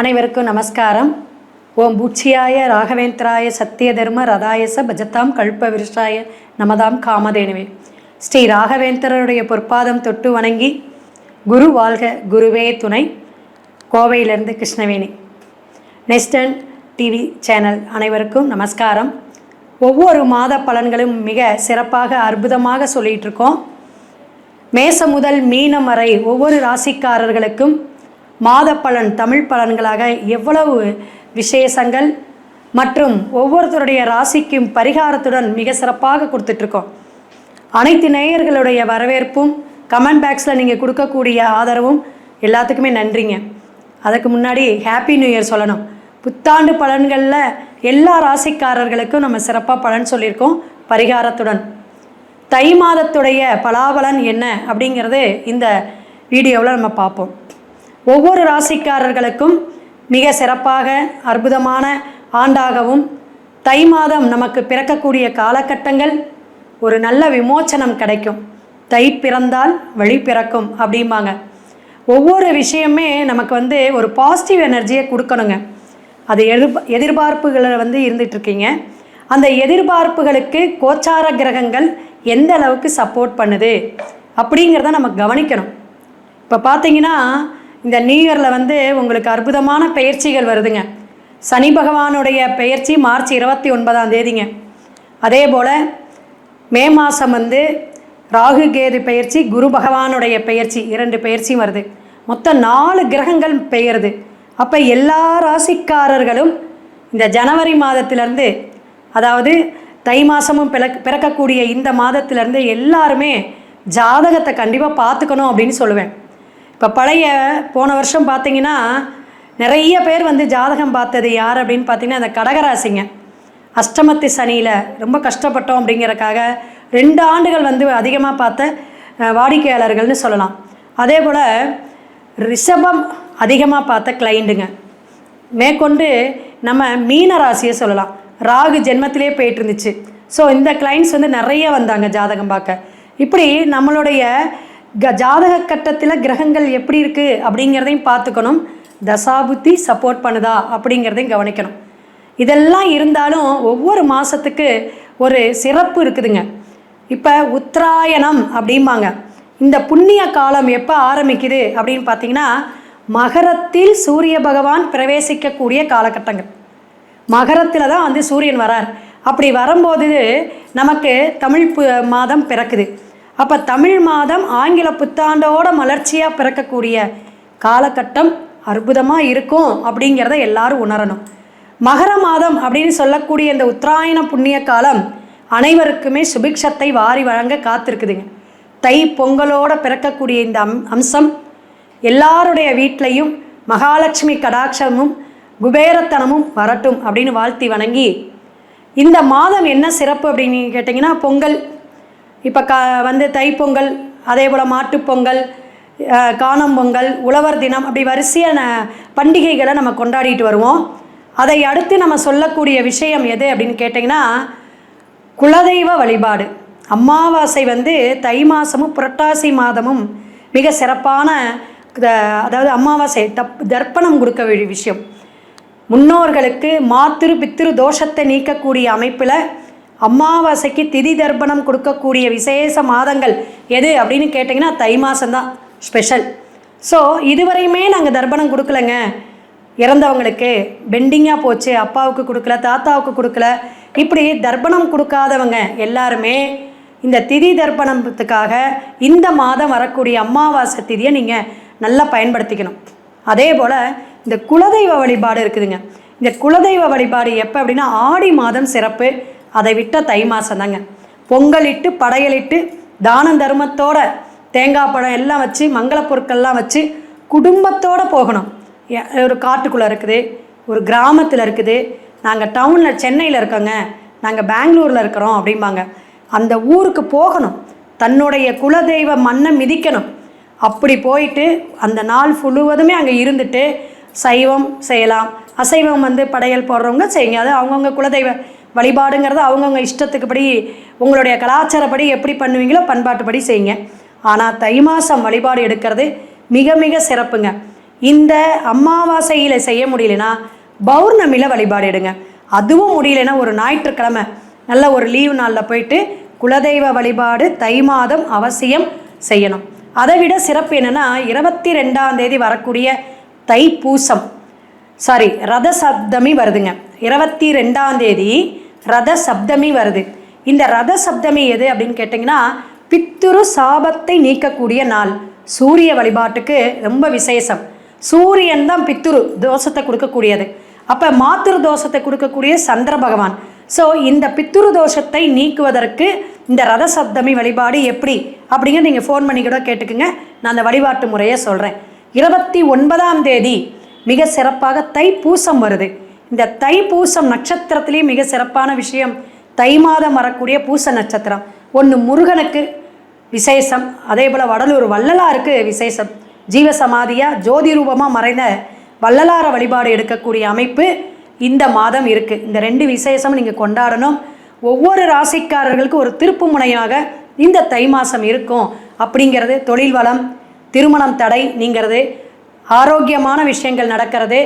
அனைவருக்கும் நமஸ்காரம். ஓம் பூச்சியாய ராகவேந்திராய சத்திய தர்ம ரதாயச பஜதாம் கல்ப விருஷாய நமதாம் காமதேனுவே. ஸ்ரீ ராகவேந்திரருடைய பொற்பாதம் தொட்டு வணங்கி குரு வாழ்க குருவே துணை கோவையிலிருந்து கிருஷ்ணவேணி. நெஸ்டன் டிவி சேனல் அனைவருக்கும் நமஸ்காரம். ஒவ்வொரு மாத பலன்களும் மிக சிறப்பாக அற்புதமாக சொல்லிகிட்டு இருக்கோம். மேச முதல் மீனம் வரை ஒவ்வொரு ராசிக்காரர்களுக்கும் மாத பலன் தமிழ் பலன்களாக எவ்வளவு விசேஷங்கள் மற்றும் ஒவ்வொருத்தருடைய ராசிக்கும் பரிகாரத்துடன் மிக சிறப்பாக கொடுத்துட்ருக்கோம். அனைத்து நேயர்களுடைய வரவேற்பும் கமெண்ட் பாக்ஸில் நீங்கள் கொடுக்கக்கூடிய ஆதரவும் எல்லாத்துக்குமே நன்றிங்க. அதுக்கு முன்னாடி ஹாப்பி நியூ இயர் சொல்லணும். புத்தாண்டு பலன்களில் எல்லா ராசிக்காரர்களுக்கும் நம்ம சிறப்பாக பலன் சொல்லியிருக்கோம் பரிகாரத்துடன். தை மாதத்துடைய பலாபலன் என்ன அப்படிங்கிறது இந்த வீடியோவில் நம்ம பார்ப்போம். ஒவ்வொரு ராசிக்காரர்களுக்கும் மிக சிறப்பாக அற்புதமான ஆண்டாகவும் தை மாதம் நமக்கு பிறக்கக்கூடிய காலகட்டங்கள் ஒரு நல்ல விமோச்சனம் கிடைக்கும். தை பிறந்தால் வழி பிறக்கும் அப்படிம்பாங்க. ஒவ்வொரு விஷயமே நமக்கு வந்து ஒரு பாசிட்டிவ் எனர்ஜியை கொடுக்கணுங்க. அது எதிர்ப எதிர்பார்ப்புகளில் வந்து இருந்துகிட்ருக்கீங்க அந்த எதிர்பார்ப்புகளுக்கு கோச்சார கிரகங்கள் எந்த அளவுக்கு சப்போர்ட் பண்ணுது அப்படிங்கிறத நம்ம கவனிக்கணும். இப்போ பார்த்தீங்கன்னா இந்த நியூ இயரில் வந்து உங்களுக்கு அற்புதமான பயிற்சிகள் வருதுங்க. சனி பகவானுடைய பெயர்ச்சி மார்ச் இருபத்தி ஒன்பதாம் தேதிங்க. அதே போல் மே மாதம் வந்து ராகு கேது பெயர்ச்சி குரு பகவானுடைய பெயர்ச்சி இரண்டு பெயர்ச்சியும் வருது. மொத்தம் நாலு கிரகங்கள் பெயருது. அப்போ எல்லா ராசிக்காரர்களும் இந்த ஜனவரி மாதத்திலேருந்து அதாவது தை மாதமும் பிறக் பிறக்கக்கூடிய இந்த மாதத்திலேருந்து எல்லாருமே ஜாதகத்தை கண்டிப்பாக பார்த்துக்கணும் அப்படின்னு சொல்லுவேன். இப்போ பழைய போன வருஷம் பார்த்தீங்கன்னா நிறைய பேர் வந்து ஜாதகம் பார்த்தது யார் அப்படின்னு பார்த்தீங்கன்னா அந்த கடகராசிங்க. அஷ்டமத்து சனியில் ரொம்ப கஷ்டப்பட்டோம் அப்படிங்கிறக்காக ரெண்டு ஆண்டுகள் வந்து அதிகமாக பார்த்த வாடிக்கையாளர்கள்னு சொல்லலாம். அதே போல் ரிஷபம் அதிகமாக பார்த்த கிளைண்டுங்க மேற்கொண்டு நம்ம மீன ராசியை சொல்லலாம். ராகு ஜென்மத்திலே போயிட்டு இருந்துச்சு. ஸோ இந்த கிளைண்ட்ஸ் வந்து நிறைய வந்தாங்க ஜாதகம் பார்க்க. இப்படி நம்மளுடைய க ஜாதக கட்டத்தில் கிரகங்கள் எப்படி இருக்குது அப்படிங்கிறதையும் பார்த்துக்கணும். தசாபுத்தி சப்போர்ட் பண்ணுதா அப்படிங்கிறதையும் கவனிக்கணும். இதெல்லாம் இருந்தாலும் ஒவ்வொரு மாதத்துக்கு ஒரு சிறப்பு இருக்குதுங்க. இப்போ உத்தராயணம் அப்படிம்பாங்க. இந்த புண்ணிய காலம் எப்போ ஆரம்பிக்குது அப்படின்னு பார்த்தீங்கன்னா மகரத்தில் சூரிய பகவான் பிரவேசிக்கக்கூடிய காலகட்டங்கள். மகரத்தில் தான் வந்து சூரியன் வரார். அப்படி வரும்போது நமக்கு தமிழ் பு மாதம் பிறக்குது. அப்போ தமிழ் மாதம் ஆங்கில புத்தாண்டோட மலர்ச்சியாக பிறக்கக்கூடிய காலகட்டம் அற்புதமாக இருக்கும் அப்படிங்கிறத எல்லாரும் உணரணும். மகர மாதம் அப்படின்னு சொல்லக்கூடிய இந்த உத்தராயண புண்ணிய காலம் அனைவருக்குமே சுபிக்ஷத்தை வாரி வழங்க காத்திருக்குதுங்க. தை பொங்கலோட பிறக்கக்கூடிய இந்த அம் அம்சம் எல்லாருடைய வீட்லையும் மகாலட்சுமி கடாட்சமும் குபேரத்தனமும் வரட்டும் அப்படின்னு வாழ்த்தி வணங்கி இந்த மாதம் என்ன சிறப்பு அப்படின்னு கேட்டிங்கன்னா பொங்கல். இப்போ க வந்து தைப்பொங்கல் அதே போல் மாட்டுப்பொங்கல் அஹ், காணும் பொங்கல் உழவர் தினம் அப்படி வரிசையான பண்டிகைகளை நம்ம கொண்டாடிட்டு வருவோம். அதை அடுத்து நம்ம சொல்லக்கூடிய விஷயம் எது அப்படின்னு கேட்டிங்கன்னா குலதெய்வ வழிபாடு. அமாவாசை வந்து தை மாதமும் புரட்டாசி மாதமும் மிக சிறப்பான அதாவது அமாவாசை தப் தர்ப்பணம் கொடுக்க வேண்டிய விஷயம். முன்னோர்களுக்கு மாத்திரு பித்திரு தோஷத்தை நீக்கக்கூடிய அமைப்பில் அமாவாசைக்கு திதி தர்ப்பணம் கொடுக்கக்கூடிய விசேஷ மாதங்கள் எது அப்படின்னு கேட்டிங்கன்னா தை மாதம்தான் ஸ்பெஷல் ஸோ இதுவரையுமே நாங்கள் தர்ப்பணம் கொடுக்கலங்க. இறந்தவங்களுக்கு பெண்டிங்காக போச்சு அப்பாவுக்கு கொடுக்கல தாத்தாவுக்கு கொடுக்கல. இப்படி தர்ப்பணம் கொடுக்காதவங்க எல்லாருமே இந்த திதி தர்ப்பணத்துக்காக இந்த மாதம் வரக்கூடிய அமாவாசை திதியை நீங்கள் நல்லா பயன்படுத்திக்கணும். அதே போல் இந்த குலதெய்வ வழிபாடு இருக்குதுங்க. இந்த குலதெய்வ வழிபாடு எப்போ அப்படின்னா ஆடி மாதம் சிறப்பு. அதை விட்ட தை மாதம் தாங்க பொங்கலிட்டு படையலிட்டு தானம் தர்மத்தோட தேங்காய் பழம் எல்லாம் வச்சு மங்கள பொருட்கள்லாம் வச்சு குடும்பத்தோடு போகணும். ஒரு காட்டுக்குள்ளே இருக்குது ஒரு கிராமத்தில் இருக்குது. நாங்கள் டவுனில் சென்னையில் இருக்கோங்க. நாங்கள் பெங்களூரில் இருக்கிறோம் அப்படிம்பாங்க. அந்த ஊருக்கு போகணும். தன்னுடைய குலதெய்வ மண்ணை மிதிக்கணும். அப்படி போயிட்டு அந்த நாள் முழுவதுமே அங்கே இருந்துட்டு சைவம் செய்யலாம். அசைவம் வந்து படையல் போடுறவங்க செய்யுங்க. அது அவங்கவுங்க குலதெய்வ வழிபாடுங்கிறது அவங்கவுங்க இஷ்டத்துக்குப்படி உங்களுடைய கலாச்சாரப்படி எப்படி பண்ணுவீங்களோ பண்பாட்டுப்படி செய்யுங்க. ஆனால் தை மாதம் வழிபாடு எடுக்கிறது மிக மிக சிறப்புங்க. இந்த அமாவாசையில் செய்ய முடியலனா பௌர்ணமியில் வழிபாடு எடுங்க. அதுவும் முடியலைன்னா ஒரு ஞாயிற்றுக்கிழமை நல்ல ஒரு லீவு நாளில் போயிட்டு குலதெய்வ வழிபாடு தை மாதம் அவசியம் செய்யணும். அதை விட சிறப்பு என்னென்னா இருபத்தி ரெண்டாம் தேதி வரக்கூடிய தைப்பூசம். சாரி ரத சப்தமி வருதுங்க. இருபத்தி ரெண்டாம் தேதி ரத சப்தமி வருது. இந்த ரத சப்தமி எது அப்படின்னு கேட்டிங்கன்னா பித்துரு சாபத்தை நீக்கக்கூடிய நாள். சூரிய வழிபாட்டுக்கு ரொம்ப விசேஷம். சூரியன் தான் பித்துரு தோஷத்தை கொடுக்கக்கூடியது. அப்போ மாத்திரு தோஷத்தை கொடுக்கக்கூடிய சந்திர பகவான். ஸோ இந்த பித்துரு தோஷத்தை நீக்குவதற்கு இந்த ரத சப்தமி வழிபாடு எப்படி? அப்படிங்கிற நீங்கள் ஃபோன் பண்ணி கூட கேட்டுக்குங்க. நான் அந்த வழிபாட்டு முறையை சொல்கிறேன் இருபத்தி ஒன்பதாம் தேதி மிக சிறப்பாக தைப்பூசம் வருது. இந்த தைப்பூசம் நட்சத்திரத்திலேயே மிக சிறப்பான விஷயம் தை மாதம் வரக்கூடிய பூச நட்சத்திரம். ஒன்று முருகனுக்கு விசேஷம். அதே போல் வடலூர் வள்ளலாருக்கு விசேஷம். ஜீவசமாதியாக ஜோதி ரூபமாக மறைந்த வள்ளலார வழிபாடு எடுக்கக்கூடிய அமைப்பு இந்த மாதம் இருக்குது இந்த ரெண்டு விசேஷம் நீங்கள் கொண்டாடணும். ஒவ்வொரு ராசிக்காரர்களுக்கு ஒரு திருப்பு முனையாக இந்த தை மாதம் இருக்கும். அப்படிங்கிறது தொழில் வளம் திருமணம் தடை நீங்கிறது. ஆரோக்கியமான விஷயங்கள் நடக்கிறது.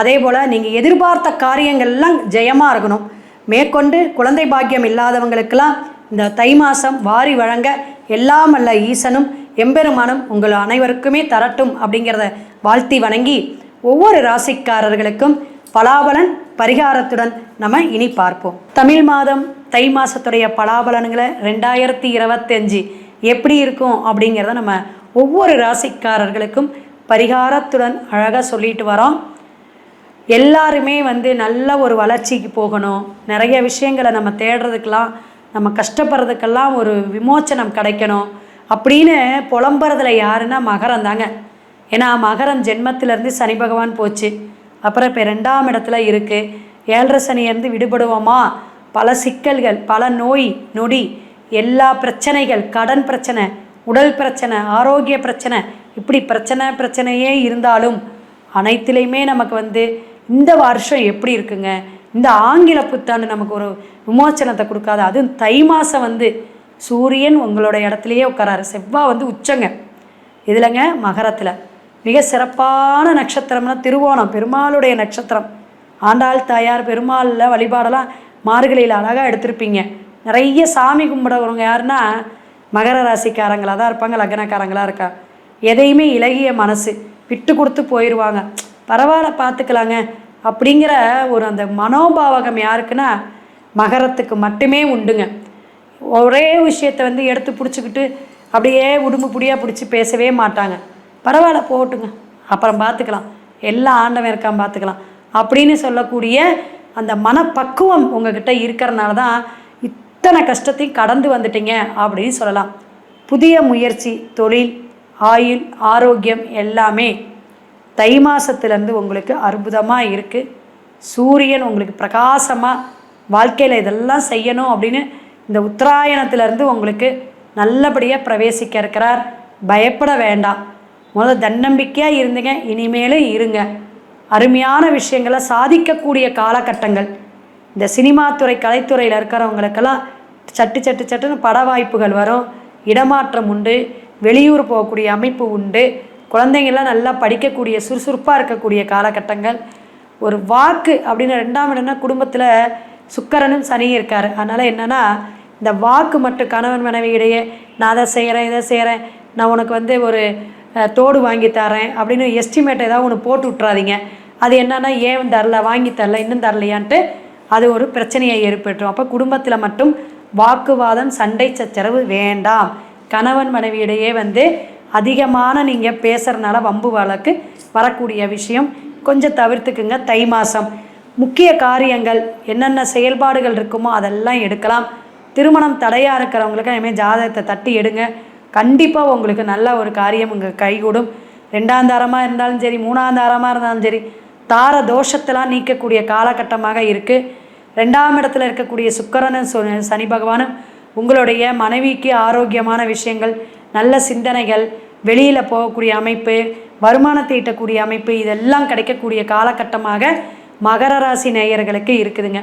அதே போல் நீங்கள் எதிர்பார்த்த காரியங்கள்லாம் ஜெயமாக இருக்கணும். மேற்கொண்டு குழந்தை பாக்கியம் இல்லாதவங்களுக்கெல்லாம் இந்த தை மாதம் வாரி வழங்க எல்லாம் அல்ல ஈசனும் எம்பெருமானும் உங்கள் அனைவருக்குமே தரட்டும் அப்படிங்கிறத வாழ்த்தி வணங்கி ஒவ்வொரு ராசிக்காரர்களுக்கும் பலாபலன் பரிகாரத்துடன் நம்ம இனி பார்ப்போம். தமிழ் மாதம் தை மாதத்துடைய பலாபலன்களை ரெண்டாயிரத்தி இருபத்தஞ்சு எப்படி இருக்கும் அப்படிங்கிறத நம்ம ஒவ்வொரு ராசிக்காரர்களுக்கும் பரிகாரத்துடன் அழகாக சொல்லிட்டு வரோம். எல்லாருமே வந்து நல்ல ஒரு வளர்ச்சிக்கு போகணும். நிறைய விஷயங்களை நம்ம தேடுறதுக்கெல்லாம் நம்ம கஷ்டப்படுறதுக்கெல்லாம் ஒரு விமோச்சனம் கிடைக்கணும். அப்படின்னு புலம்புறதுல யாருன்னா மகரம் தாங்க. ஏன்னா மகரம் ஜென்மத்திலேருந்து சனி பகவான் போச்சு. அப்புறம் இப்போ ரெண்டாம் இடத்துல இருக்குது ஏழரை சனியிலேருந்து விடுபடுவோமா? பல சிக்கல்கள் பல நோய் நொடி எல்லா பிரச்சனைகள் கடன் பிரச்சனை உடல் பிரச்சனை ஆரோக்கிய பிரச்சனை இப்படி பிரச்சனை பிரச்சனையே இருந்தாலும் அனைத்துலேயுமே நமக்கு வந்து இந்த வருஷம் எப்படி இருக்குங்க? இந்த ஆங்கில புத்தாண்டு நமக்கு ஒரு விமோச்சனத்தை கொடுக்காது. அதுவும் தை மாதம் வந்து சூரியன் உங்களோட இடத்துலையே உட்காராரு. செவ்வாய் வந்து உச்சங்க. இதுலங்க மகரத்தில். மிக சிறப்பான நட்சத்திரம்னா திருவோணம் பெருமாளுடைய நட்சத்திரம். ஆண்டாள் தாயார் பெருமாளில் வழிபாடெல்லாம் மார்கழியில் அழகாக எடுத்திருப்பீங்க. நிறைய சாமி கும்பிடவங்க யாருன்னா மகர ராசிக்காரங்களாக தான் இருப்பாங்க லக்னக்காரங்களாக இருக்கா. எதையுமே இலகிய மனசு விட்டு கொடுத்து போயிடுவாங்க பரவாயில்ல பார்த்துக்கலாங்க. அப்படிங்கிற ஒரு அந்த மனோபாவகம் யாருக்குன்னா மகரத்துக்கு மட்டுமே உண்டுங்க. ஒரே விஷயத்தை வந்து எடுத்து பிடிச்சிக்கிட்டு அப்படியே உடும்பு புடியாக பிடிச்சி பேசவே மாட்டாங்க. பரவாயில்ல போட்டுங்க அப்புறம் பார்த்துக்கலாம். எல்லாம் ஆண்டவன் இருக்கான் பார்த்துக்கலாம். அப்படின்னு சொல்லக்கூடிய அந்த மனப்பக்குவம் உங்ககிட்ட இருக்கிறனால தான் இத்தனை கஷ்டத்தையும் கடந்து வந்துட்டீங்க அப்படின்னு சொல்லலாம். புதிய முயற்சி தொழில் ஆயுள் ஆரோக்கியம் எல்லாமே தை மாதத்துலேருந்து உங்களுக்கு அற்புதமாக இருக்குது சூரியன் உங்களுக்கு பிரகாசமாக வாழ்க்கையில் இதெல்லாம் செய்யணும் அப்படின்னு இந்த உத்தராயணத்திலேருந்து உங்களுக்கு நல்லபடியாக பிரவேசிக்க இருக்கிறார். பயப்பட வேண்டாம். முதல்ல தன்னம்பிக்கையாக இருந்துங்க இனிமேலும் இருங்க. அருமையான விஷயங்களை சாதிக்கக்கூடிய காலகட்டங்கள். இந்த சினிமா துறை கலைத்துறையில் இருக்கிறவங்களுக்கெல்லாம் சட்டு சட்டு சட்டுன்னு பட வாய்ப்புகள் வரும். இடமாற்றம் உண்டு. வெளியூர் போகக்கூடிய அமைப்பு உண்டு. குழந்தைங்கள்லாம் நல்லா படிக்கக்கூடிய சுறுசுறுப்பாக இருக்கக்கூடிய காலகட்டங்கள். ஒரு வாக்கு அப்படின்னு ரெண்டாம் இடம்னா குடும்பத்தில் சுக்கரனும் சனி இருக்கார். அதனால் என்னென்னா இந்த வாக்கு மட்டும் கணவன் மனைவி இடையே நான் அதை செய்கிறேன் இதை செய்கிறேன் நான் உனக்கு வந்து ஒரு தோடு வாங்கி தரேன் அப்படின்னு எஸ்டிமேட் ஏதாவது ஒன்று போட்டு விட்றாதீங்க அது என்னென்னா ஏன் தரல வாங்கி தரல இன்னும் தரலையான்ட்டு அது ஒரு பிரச்சனையை ஏற்பட்டுரும் அப்போ குடும்பத்தில் மட்டும் வாக்குவாதம் சண்டை சச்சரவு வேண்டாம். கணவன் மனைவியிடையே வந்து அதிகமான நீங்கள் பேசுகிறனால வம்பு வழக்கு வரக்கூடிய விஷயம். கொஞ்சம் தவிர்த்துக்குங்க. தை மாதம் முக்கிய காரியங்கள் என்னென்ன செயல்பாடுகள் இருக்குமோ அதெல்லாம் எடுக்கலாம். திருமணம் தடையாக இருக்கிறவங்களுக்கு இனிமேல் ஜாதகத்தை தட்டி எடுங்க. கண்டிப்பாக உங்களுக்கு நல்ல ஒரு காரியம் உங்கள் கைகூடும். ரெண்டாம் தாரமாக இருந்தாலும் சரி மூணாம் தாரமாக இருந்தாலும் சரி தார தோஷத்தெல்லாம் நீக்கக்கூடிய காலகட்டமாக இருக்குது ரெண்டாம் இடத்துல இருக்கக்கூடிய சுக்கரனும் சனி பகவானும் உங்களுடைய மனைவிக்கு ஆரோக்கியமான விஷயங்கள் நல்ல சிந்தனைகள் வெளியில் போகக்கூடிய அமைப்பு வருமானத்தை ஈட்டக்கூடிய அமைப்பு இதெல்லாம் கிடைக்கக்கூடிய காலகட்டமாக மகர ராசி நேயர்களுக்கு இருக்குதுங்க.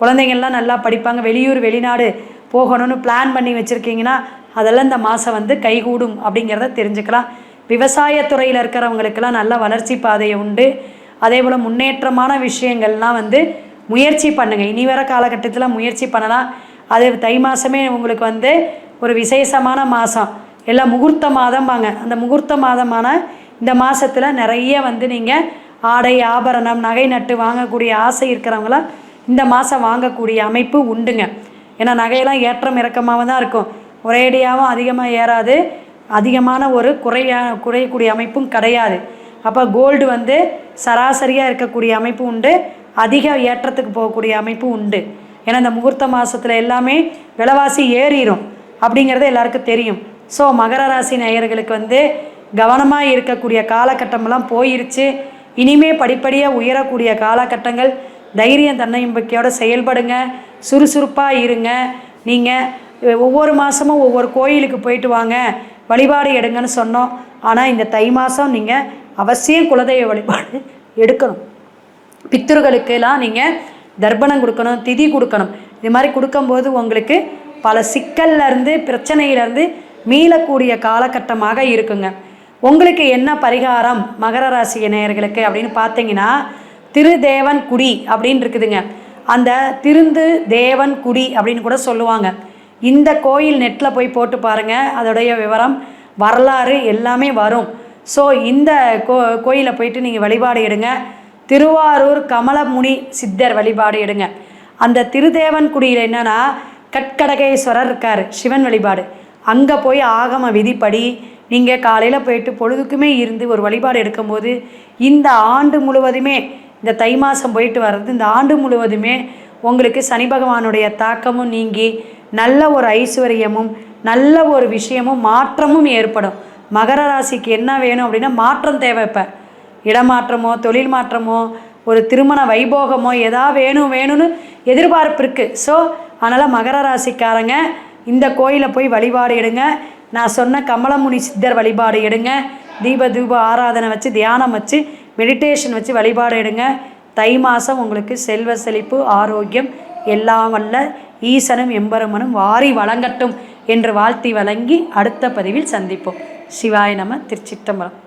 குழந்தைங்கள்லாம் நல்லா படிப்பாங்க. வெளியூர் வெளிநாடு போகணும்னு பிளான் பண்ணி வச்சுருக்கீங்கன்னா அதெல்லாம் இந்த மாதம் வந்து கைகூடும் அப்படிங்கிறத தெரிஞ்சுக்கலாம். விவசாயத்துறையில் இருக்கிறவங்களுக்கெல்லாம் நல்ல வளர்ச்சி பாதை உண்டு. அதே போல் முன்னேற்றமான விஷயங்கள்லாம் வந்து முயற்சி பண்ணுங்கள் இனி வர காலகட்டத்தில் முயற்சி பண்ணலாம். அது தை மாதமே உங்களுக்கு வந்து ஒரு விசேஷமான மாதம் எல்லாம் முகூர்த்த மாதம்பாங்க. அந்த முகூர்த்த மாதமான இந்த மாதத்தில் நிறைய வந்து நீங்கள் ஆடை ஆபரணம் நகை நட்டு வாங்கக்கூடிய ஆசை இருக்கிறவங்களாம் இந்த மாதம் வாங்கக்கூடிய அமைப்பு உண்டுங்க. ஏன்னா நகையெல்லாம் ஏற்றம் இறக்கமாக தான் இருக்கும். ஒரேடியாகவும் அதிகமாக ஏறாது. அதிகமான ஒரு குறைய குறையக்கூடிய அமைப்பும் கிடையாது. அப்போ கோல்டு வந்து சராசரியாக இருக்கக்கூடிய அமைப்பு உண்டு. அதிக ஏற்றத்துக்கு போகக்கூடிய அமைப்பு உண்டு. ஏன்னா இந்த முகூர்த்த மாதத்தில் எல்லாமே விலைவாசி ஏறிடும் அப்படிங்கிறது எல்லாருக்கும் தெரியும். ஸோ மகர ராசி நேயர்களுக்கு வந்து கவனமாக இருக்கக்கூடிய காலகட்டமெல்லாம் போயிருச்சு. இனிமே படிப்படியாக உயரக்கூடிய காலகட்டங்கள். தைரியம் தன்னம்பிக்கையோடு செயல்படுங்க. சுறுசுறுப்பாக இருங்க. நீங்கள் ஒவ்வொரு மாதமும் ஒவ்வொரு கோயிலுக்கு போயிட்டு வாங்க. வழிபாடு எடுங்கன்னு சொன்னோம். ஆனால் இந்த தை மாதம் நீங்கள் அவசியம் குலதெய்வ வழிபாடு எடுக்கணும். பித்திருக்களுக்கெல்லாம் நீங்கள் தர்ப்பணம் கொடுக்கணும் திதி கொடுக்கணும். இது மாதிரி கொடுக்கும்போது உங்களுக்கு பல சிக்கல்லேருந்து பிரச்சனையிலேருந்து மீளக்கூடிய காலகட்டமாக இருக்குங்க. உங்களுக்கு என்ன பரிகாரம் மகர ராசி நேயர்களுக்கு அப்படின்னு பார்த்தீங்கன்னா திருதேவன் குடி அப்படின்னு இருக்குதுங்க. அந்த திருந்து தேவன் குடி அப்படின்னு கூட சொல்லுவாங்க. இந்த கோயில் நெட்டில் போய் போட்டு பாருங்கள் அதோடைய விவரம் வரலாறு எல்லாமே வரும். ஸோ இந்த கோ கோயிலை போயிட்டு நீங்கள் வழிபாடு எடுங்க. திருவாரூர் கமலமுனி சித்தர் வழிபாடு எடுங்க. அந்த திருதேவன்குடியில் என்னன்னா கட்கடகேஸ்வரர் இருக்கார் சிவன் வழிபாடு. அங்கே போய் ஆகம விதிப்படி நீங்கள் காலையில் போயிட்டு பொழுதுக்குமே இருந்து ஒரு வழிபாடு எடுக்கும்போது இந்த ஆண்டு முழுவதுமே இந்த தை மாதம் போயிட்டு வர்றது இந்த ஆண்டு முழுவதுமே உங்களுக்கு சனி பகவானுடைய தாக்கமும் நீங்கி நல்ல ஒரு ஐஸ்வர்யமும் நல்ல ஒரு விஷயமும் மாற்றமும் ஏற்படும். மகர ராசிக்கு என்ன வேணும் அப்படின்னா மாற்றம் தேவை இப்போ. இடமாற்றமோ தொழில் மாற்றமோ ஒரு திருமண வைபோகமோ எதா வேணும் வேணும்னு எதிர்பார்ப்பு இருக்குது ஸோ அதனால் மகர ராசிக்காரங்க இந்த கோயிலை போய் வழிபாடு எடுங்க. நான் சொன்ன கமலமுனி சித்தர் வழிபாடு எடுங்க. தீப தூப ஆராதனை வச்சு தியானம் வச்சு மெடிடேஷன் வச்சு வழிபாடு எடுங்க. தை மாதம் உங்களுக்கு செல்வ செழிப்பு ஆரோக்கியம் எல்லாம் வல்ல ஈசனும் எம்பெருமனும் வாரி வழங்கட்டும் என்று வாழ்த்தி வழங்கி அடுத்த பதிவில் சந்திப்போம். சிவாய நம திருச்சிட்டம்பலம்